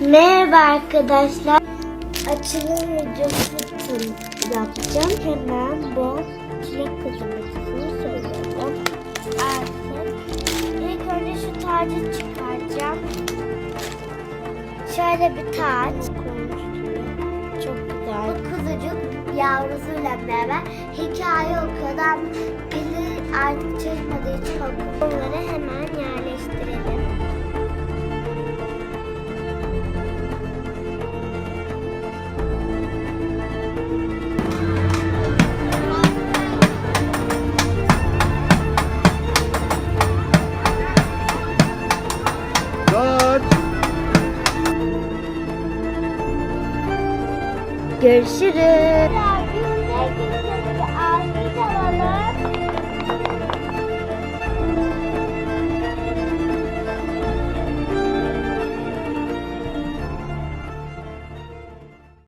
Merhaba arkadaşlar. Açılım videosu yapacağım. Hemen bu çilek kızartmasını söyleyeceğim. Artık ilk önce şu tacı çıkaracağım. Şöyle bir taç koymuştum. Çok güzel. Bu kuzucuk yavrusuyla beraber hikaye okuyordu ama biri artık çalışmadığı için okuyor. Görüşürüz.